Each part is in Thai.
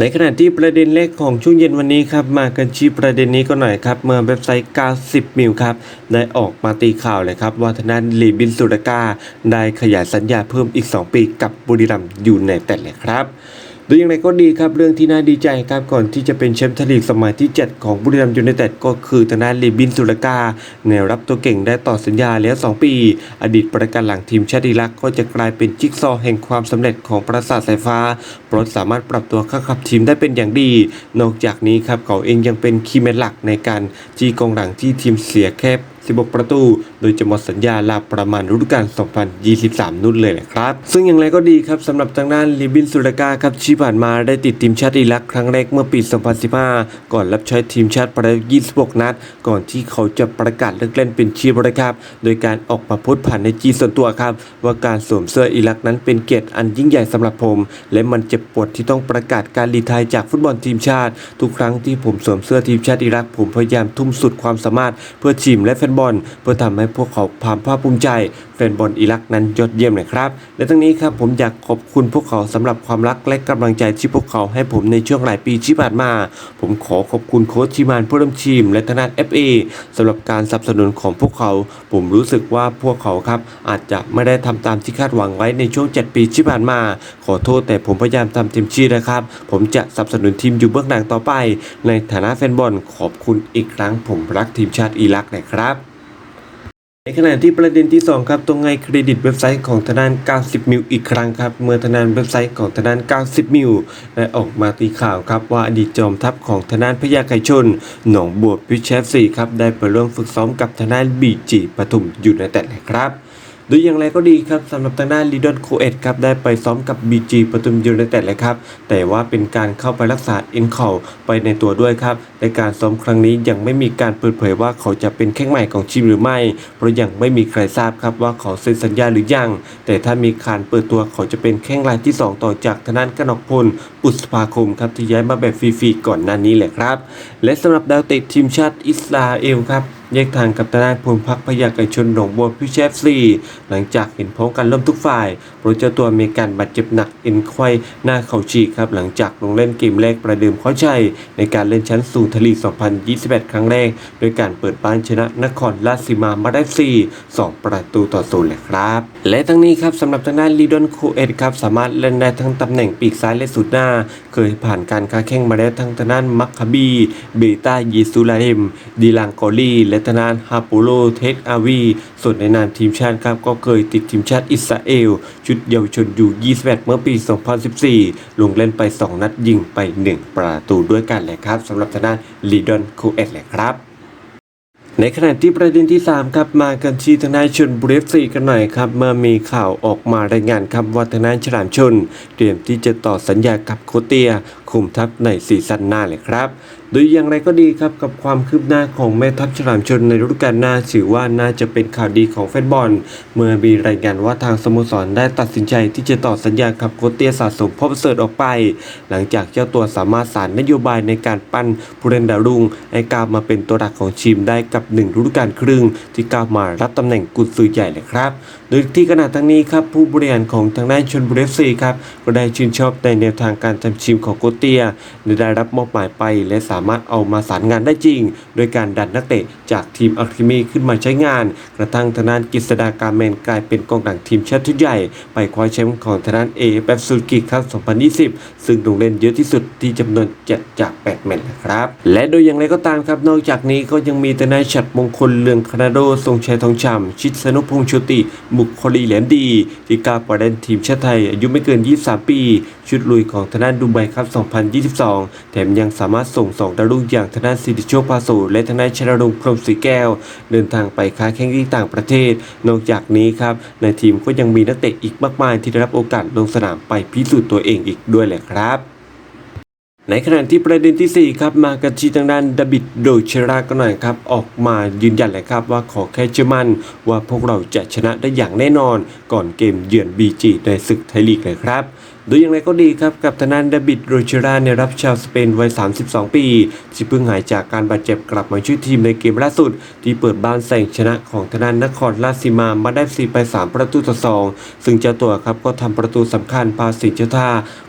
ในขณะที่ประเด็นแรกของช่วงเย็นวันนี้ครับมากันชี้ประเด็นนี้ก็หน่อยครับเมื่อเว็บไซต์ 90 มิลครับได้ออกมาตีข่าวเลยครับว่าทนานลีบินสุรกาได้ขยายสัญญาเพิ่มอีก 2 ปีกับบุรีรัมย์ยูไนเต็ดเลยครับ โดยอย่างไรก็ดีครับเรื่องที่น่าดีใจครับก่อนที่จะเป็นแชมป์ทลีกสมัยที่ 7 ของบุรีรัมย์ยูไนเต็ดก็คือทางด้านลีบินสุรกาแนวรับตัวเก่งได้ต่อสัญญาแล้ว 2 ปี อดีตประกันหลังทีมชาติอิรักก็จะกลายเป็นจิ๊กซอว์แห่งความสำเร็จของปราสาทสายฟ้าเพราะสามารถปรับตัวเข้ากับทีมได้เป็นอย่างดี นอกจากนี้ครับเขาเองยังเป็นคีย์แมนหลักในการจีกองหลังที่ทีมเสียแค่ 16 ประตู โดยจะหมดสัญญาลาประมาณฤดูกาล 2023 นู่นเลยนะครับ ซึ่งอย่างไรก็ดีครับสำหรับทางด้านลิบินสุรกาครับที่ผ่านมาได้ติดทีมชาติอิรักครั้งแรกเมื่อปี 2015 ก่อนรับใช้ทีมชาติประมาณ26 นัด ก่อนที่เขาจะประกาศเลิกเล่นเป็นชีพนะครับ โดยการออกมาพูดผ่านในจีส่วนตัวครับ ว่าการสวมเสื้ออิรักนั้นเป็นเกียรติอันยิ่งใหญ่สำหรับผม และมันเจ็บปวดที่ต้องประกาศการรีไทายจากฟุตบอลทีมชาติ ทุกครั้งที่ผมสวมเสื้อทีมชาติอิรัก ผมพยายามทุ่มสุดความสามารถเพื่อทีมและแฟนบอลเพื่อทำให้พวกเขาภามภาคภูมิใจ แฟนบอลอิรักนั้นยอดเยี่ยมเลยครับ และทั้งนี้ครับผมอยากขอบคุณพวกเขาสำหรับความรักและกำลังใจที่พวกเขาให้ผมในช่วงหลายปีที่ผ่านมา ผมขอขอบคุณโค้ชทีมานผู้ร่วมทีม และทนาย FA สำหรับการสนับสนุนของพวกเขา ผมรู้สึกว่าพวกเขาครับอาจจะไม่ได้ทำตามที่คาดหวังไว้ในช่วง 7 ปีที่ผ่านมา ขอโทษแต่ผมพยายามทำเต็มที่นะครับ ผมจะสนับสนุนทีมอยู่เบื้องหลังต่อไป ในฐานะแฟนบอลขอบคุณอีกครั้ง ผมรักทีมชาติอิรักนะครับ ในขณะที่ประเด็นที่ 2 ครับตรงไงเครดิตเว็บไซต์ของทางด้าน 90 มิลอีกครั้งครับ เมื่อทางด้านเว็บไซต์ของทางด้าน 90 มิลได้ออกมาตีข่าวครับว่าอดีตจอมทัพของทางด้านพญาไก่ชน หนองบัวพิชเชฟซีครับได้ไปร่วมฝึกซ้อมกับทางด้านบีจีปทุมยูไนเต็ดนะครับ โดยอย่างไรก็ดีครับสำหรับทางด้านลีดอนโคเอตครับได้ไปซ้อมกับ BG ปทุมยูไนเต็ดเลยครับ แต่ว่าเป็นการเข้าไปรักษาเอ็นเข่าไปในตัวด้วยครับ ในการซ้อมครั้งนี้ยังไม่มีการเปิดเผยว่าเขาจะเป็นแข้งใหม่ของทีมหรือไม่ เพราะยังไม่มีใครทราบครับว่าเขาเซ็นสัญญาหรือยัง แต่ถ้ามีการเปิดตัวเขาจะเป็นแข้งรายที่ 2 ต่อจากทางด้านกนกพลปุษภาคมครับที่ย้ายมาแบบฟรีๆก่อนหน้านี้แหละครับ และสำหรับดาวเตะทีมชาติอิสราเอลครับ แยกทางกับทายภูมิพลพักพยากรชนหนองบัวพิเชฟซีหลังจากเห็นพ้องกันเริ่มทุกฝ่าย ราะเจ้าตัวมีการบาดเจ็บหนักเอ็นไขว้หน้าเข่าฉีกครับหลังจากลงเล่นเกมแรกประเดิมเข้าชัยในการเล่นชั้นสู่ทลีก2021 ครั้งแรก โดยการเปิดบ้านชนะนครราชสีมามาได้4 2 ประตูต่อศูนย์เลยครับ และทั้งนี้ครับสำหรับทางด้านลีดอนโคเอตครับสามารถเล่นได้ทั้งตำแหน่งปีกซ้ายและสุดหน้า เคยผ่านการค้าแข่งมาแล้วทั้งทางด้านมัคคาบีเบต้ายีซูลาเฮมดีลังโกลีและทางด้านฮาปูโลเทคอาวีส่วนในนามทีมชาติครับก็เคยติดทีมชาติอิสราเอลชุดเยาวชนอยู่21 เมื่อปี 2014 ลงเล่นไป 2 นัดยิงไป 1 ประตูด้วยกันแหละครับสำหรับทางด้านลีดอนโคเอตแหละครับในขณะที่ประเด็นที่ 3 ครับมากันที่ทางด้านชนบุรีฟซีกันหน่อยครับเมื่อมีข่าวออกมารายงานครับว่าทางด้านฉลามชน เตรียมที่จะต่อสัญญากับโคเตีย คุมทัพในซีซั่นหน้าเลยครับ โดยอย่างไรก็ดีครับกับความคืบหน้าของแม่ทัพฉลามชนในฤดูกาลหน้าถือว่าน่าจะเป็นข่าวดีของแฟนบอล เมื่อมีรายงานว่าทางสโมสรได้ตัดสินใจที่จะต่อสัญญากับโคเตียสะสมพ่อประเสริฐออกไป หลังจากเจ้าตัวสามารถสานนโยบายในการปั้นผู้เล่นดาวรุ่งให้ก้าวมาเป็นตัวหลักของทีมได้กับหนึ่งฤดูกาลครึ่ง ที่ก้าวมารับตำแหน่งกุญซือใหญ่เลยครับ โดยที่ขณะทั้งนี้ครับผู้บริหารของทางด้านชนบุรีเอฟซีครับก็ได้ชื่นชอบในแนวทางการทำทีมของโกเตียและได้รับมอบหมายไปและสาามารถเอามาสารงานได้จริง โดยการดันนักเตะจากทีมอัลคิมีขึ้นมาใช้งาน กระทั่งทางานกฤษดาการแมนกลายเป็นกองหลังทีมชาติชุดใหญ่ ไปคว้าแชมป์ของทางานเอฟเอฟซูกิครับ2020 ซึ่งลงเล่นเยอะที่สุดที่จำนวน 7 จาก 8 แมตช์นะครับ และโดยอย่างไรก็ตามครับ นอกจากนี้ก็ยังมีทางานฉัดมงคลเลืองคานาโดทรงชัยทองชำชิดสนุพงษ์โชติ บุคคลีแหลมดีที่กาประเด็นทีมชาติไทย อายุไม่เกิน 23 ปี ชุดลุยของทางานดูไบครับ 2022 แถมยังสามารถส่งสองดาวรุ่งอย่างทางด้าสิริโชคพาโสและทางด้าชลรงค์พรหมศรีแก้ว เดินทางไปค้าแข่งที่ต่างประเทศ นอกจากนี้ครับในทีมก็ยังมีนักเตะอีกมากมายที่ได้รับโอกาสลงสนามไปพิสูจน์ตัวเองอีกด้วยแหละครับในขณะที่ประเด็นที่ 4 ครับ มากันที่ทางด้านดบิดโดเชรากันหน่อยครับ ออกมายืนยันเลยครับว่าขอแค่เชื่อมั่นว่าพวกเราจะชนะได้อย่างแน่นอนก่อนเกมเยือน BG ในศึกไทยลีกเลยครับ โดยอย่างไรก็ดีครับกับทนานดบิดโรเชราในยรับชาวสเปนวัย 32 ปีที่เพิ่งหายจากการบาดเจ็บกลับมาช่วยทีมในเกมล่าสุด ที่เปิดบ้านแซงชนะของทนานนครราชสีมามาได้สีไป 3 ประตูต่อ 2 ซึ่งเจ้าตัวครับก็ทำประตูสำคัญพาสิงห์เจ้าท่า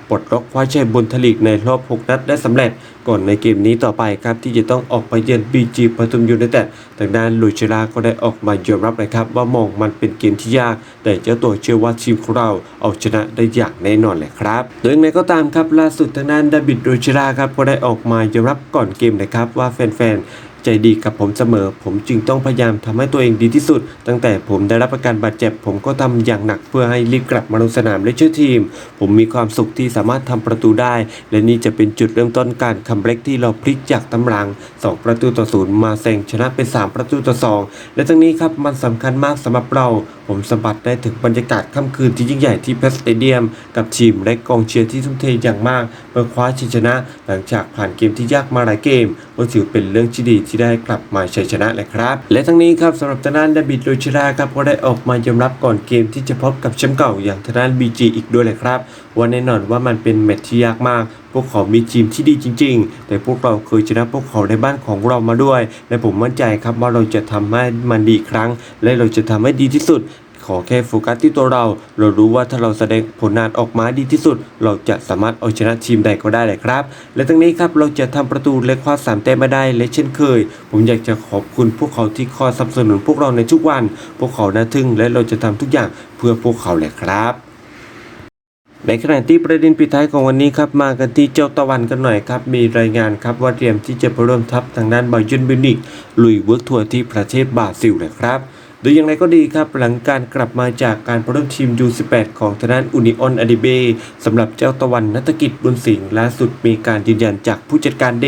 ปลดล็อกคว้าชัยบนทลีกในรอบ 6 นัดได้สำเร็จก่อนในเกมนี้ต่อไปครับที่จะต้องออกไปเยือนบีจีปทุมยูไนเต็ดทางด้านลุยเชลาก็ได้ออกมายอมรับเลยครับว่ามองมันเป็นเกมที่ยาก แต่เจ้าตัวเชื่อว่าทีมของเราเอาชนะได้อย่างแน่นอนเลยครับโดยอย่างไรก็ตามครับล่าสุดทางด้านดาบิดโรเชลาครับก็ได้ออกมายอมรับก่อนเกมนะครับว่าแฟนๆ ใจดีกับผมเสมอ ผมจึงต้องพยายามทำให้ตัวเองดีที่สุด ตั้งแต่ผมได้รับอาการบาดเจ็บ ผมก็ทำอย่างหนักเพื่อให้รีบกลับมาลงสนามและช่วยทีม ผมมีความสุขที่สามารถทำประตูได้ และนี่จะเป็นจุดเริ่มต้นการคัมแบ็กที่เราพลิกจากตำรัง 2 ประตูต่อศูนย์มาแซงชนะเป็น 3 ประตูต่อ 2 และทั้งนี้ครับมันสำคัญมากสำหรับเรา ผมสัมผัสได้ถึงบรรยากาศค่ำคืนที่ยิ่งใหญ่ที่เพสเตเดียม กับทีมและกองเชียร์ที่ทุ่มเทอย่างมาก พื่อคว้าชัยชนะ หลังจากผ่านเกมที่ยากมาหลายเกมก็ถือเป็นเรื่องที่ดีที่ได้กลับมาชัยชนะเลยครับ และทั้งนี้ครับสำหรับทางด้านดาบิดโรชิราครับก็ได้ออกมายอมรับก่อนเกมที่จะพบกับแชมป์เก่าอย่างทางด้านบีจีอีกด้วยเลยครับว่าแน่นอนว่ามันเป็นแมตช์ที่ยากมากพวกเขามีทีมที่ดีจริง ๆ แต่พวกเราเคยชนะพวกเขาในบ้านของเรามาด้วย และผมมั่นใจครับว่าเราจะทำให้มันดีครั้ง และเราจะทำให้ดีที่สุด ขอแค่โฟกัสที่ตัวเรา เรารู้ว่าถ้าเราแสดงผลงานออกมาดีที่สุด เราจะสามารถเอาชนะทีมใดก็ได้เลยครับ และทั้งนี้ครับเราจะทำประตูและคว้าสามแต้มมาได้และเช่นเคย ผมอยากจะขอบคุณพวกเขาที่คอยสนับสนุนพวกเราในทุกวัน พวกเขาน่าทึ่งและเราจะทำทุกอย่างเพื่อพวกเขาเลยครับในขณะที่ประเด็นปิดท้ายของวันนี้ครับมากันที่เจ้าตะวันกันหน่อยครับ มีรายงานครับว่าเตรียมที่จะไปร่วมทัพทางด้านบาเยิร์นบิวนิกลุยเวิร์กทัวร์ที่ประเทศบราซิลเลยครับ โดยอย่างไรก็ดีครับ หลังการกลับมาจากการปร่วมทีม U18 ของทางด้านอุนิออนอาดิเบสำหรับเจ้าตะวันนัตกิจบุญสิงห์ล่าสุดมีการยืนยันจากผู้จัดการเด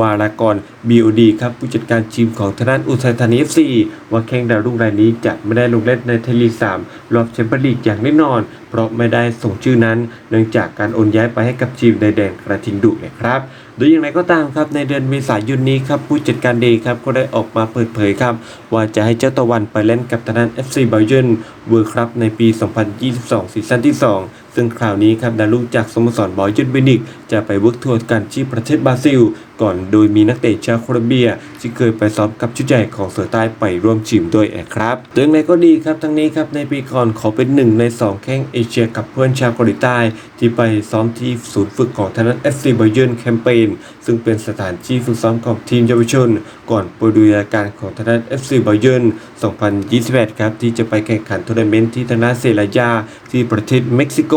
วารากร BOD ครับผู้จัดการทีมของทางด้านอุทัยธานี FC ว่าแข้งดาวรุ่งรายนี้จะไม่ได้ลงเล่นในไทลีก3รอบแชมเปี้ยนลีกอย่างแน่นอน เพราะไม่ได้ส่งชื่อนั้น เนื่องจากการโอนย้ายไปให้กับทีมในแดนกระทิงดุเลยครับ โดยอย่างไรก็ตามครับในเดือนเมษายนนี้ครับผู้จัดการเดย์ครับก็ได้ออกมาเปิดเผยครับ ว่าจะให้เจ้าตะวันไปเล่นกับทางด้าน FC บาเยิร์นเวิร์ครับในปี 2022ซีซั่นที่ 2 ซึ่งคราวนี้ครับดารุ่งจากสโมสรบาเยิร์นบินิก จะไปเวิร์กทัวร์กันที่ประเทศบราซิล ก่อนโดยมีนักเตะชาวโคลอมเบีย ที่เคยไปซ้อมกับชุดใหญ่ของเสือใต้ไปร่วมทีมด้วยนะครับโดยองไรก็ดีครับทั้งนี้ครับในปีก่อนเขาเป็นหนึ่งใน 2 แข้งเอเชียกับเพื่อนชาวเกาหลีใต้ ที่ไปซ้อมที่ศูนย์ฝึกของทางด้าน FC บาเยนแคมเปญซึ่งเป็นสถานที่ฝึกซ้อมของทีมเยาวชน ก่อนปดูรายการของทางด้าน FC บาเยน2028 ครับที่จะไปแข่งขันทัวร์นาเมนต์ที่ทางด้าเซรายาที่ประเทศเม็กซิโก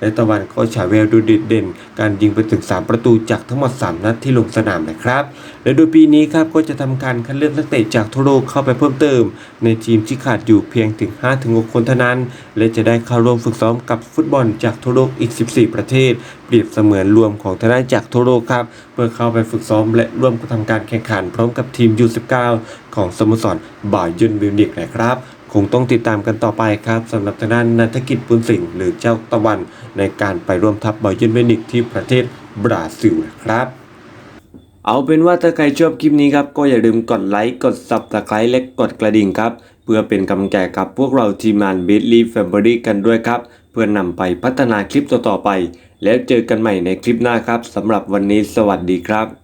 และตะวันก็ฉายแววดูเด็ดเด่นการยิงไปถึง 3 ประตูจากทั้งหมด 3 นัดที่ลงสนามนะครับ และโดยปีนี้ครับก็จะทำการคัดเลือกนักเตะจากทั่วโลกเข้าไปเพิ่มเติม ในทีมที่ขาดอยู่เพียงถึง 5-6 คนเท่านั้น และจะได้เข้าร่วมฝึกซ้อมกับฟุตบอลจากทั่วโลกอีก 14 ประเทศ เปรียบเสมือนรวมของทางด้านจากทั่วโลกครับเพื่อเข้าไปฝึกซ้อม และร่วมทำการแข่งขันพร้อมกับทีม U19 ของสโมสรบาเยิร์นมิวนิกนะครับ คงต้องติดตามกันต่อไปครับสำหรับทางด้านนันทกิจปุณสิงห์หรือเจ้าตะวันในการไปร่วมทัพบาเยิร์นมิวนิกที่ประเทศบราซิลนะครับเอาเป็นว่าถ้าใครชอบคลิปนี้ครับก็อย่าลืมกดไลค์กด Subscribe และกดกระดิ่งครับ เพื่อเป็นกำลังใจกับพวกเราทีมงาน b i t l y Family กันด้วยครับ เพื่อนำไปพัฒนาคลิปต่อๆไป แล้วเจอกันใหม่ในคลิปหน้าครับสำหรับวันนี้สวัสดีครับ